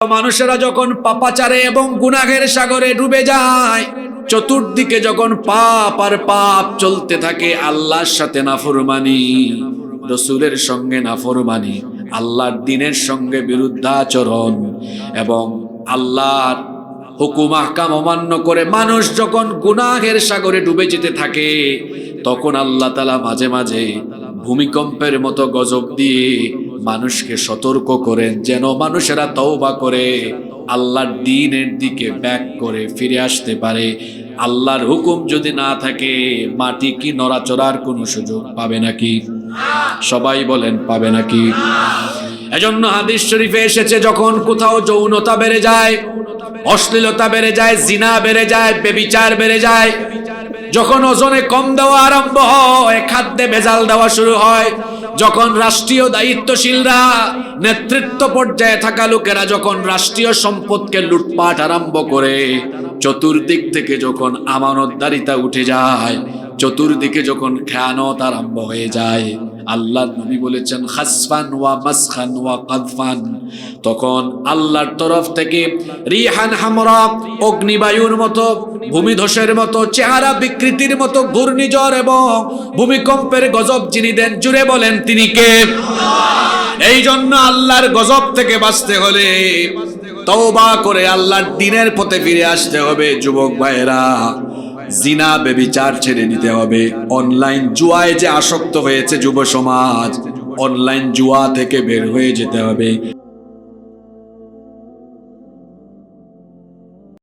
মানুষেরা যখন পাপাচারে এবং গুনাহের সাগরে ডুবে যায়, চতুর্দিকে যখন পাপ আর পাপ চলতে থাকে, আল্লাহর সাথে নাফরমানি, রসুলের সঙ্গে নাফরমানি, আল্লাহর দিনের সঙ্গে বিরুদ্ধাচরণ এবং আল্লাহর হুকুম আহকাম অমান্য করে মানুষ যখন গুনাহের সাগরে ডুবে যেতে থাকে, তখন আল্লাহ তালা মাঝে মাঝে ভূমিকম্পের মতো গজব দিয়ে মানুষকে সতর্ক করেন, যেন মানুষেরা তওবা করে, আল্লাহর দিনের দিকে ব্যাক করে ফিরে আসতে পারে। আল্লাহর হুকুম যদি না থাকে, মাটি কি নড়াচড়ার কোনো সুযোগ পাবে নাকি? সবাই বলেন, পাবে নাকি? এজন্য হাদিস শরীফে এসেছে, যখন কোথাও যৌনতা বেড়ে যায়, অশ্লীলতা বেড়ে যায়, জিনা বেড়ে যায়, বেবিচার বেড়ে যায়, যখন ওজনে কম দেওয়া আরম্ভ হয়, খাদ্যে ভেজাল দেওয়া শুরু হয়, যখন রাষ্ট্রীয় দায়িত্বশীলরা নেতৃত্ব পর্যায়ে থাকা লোকেরা যখন রাষ্ট্রীয় সম্পদকে লুটপাট আরম্ভ করে, চতুর্দিক থেকে যখন আমানতদারিতা উঠে যায়, চতুর্দিকে যখন খেয়ানত আরম্ভ হয়ে যায় আল্লাহ নবী বলেছেন, খাসফান ওয়া মাসখান ওয়া কাদফান তখন আল্লাহর তরফ থেকে রিহান হামরা, অগ্নিবায়ুর মতো, ভূমিধসের মতো, চেহারা বিকৃতির মতো ঘূর্ণিঝড় এবং ভূমিকম্পের গজব যিনি দেন, জুড়ে বলেন তিনি কে? এই জন্য আল্লাহর গজব থেকে বাঁচতে হলে তওবা করে আল্লাহর দিনের পথে ফিরে আসতে হবে, যুবক ভাইয়েরা। জিনা বেবিচার ছেড়ে নিতে হবে। অনলাইন জুয়ায় যে আসক্ত হয়েছে যুব সমাজ, অনলাইন জুয়া থেকে বের হয়ে যেতে হবে।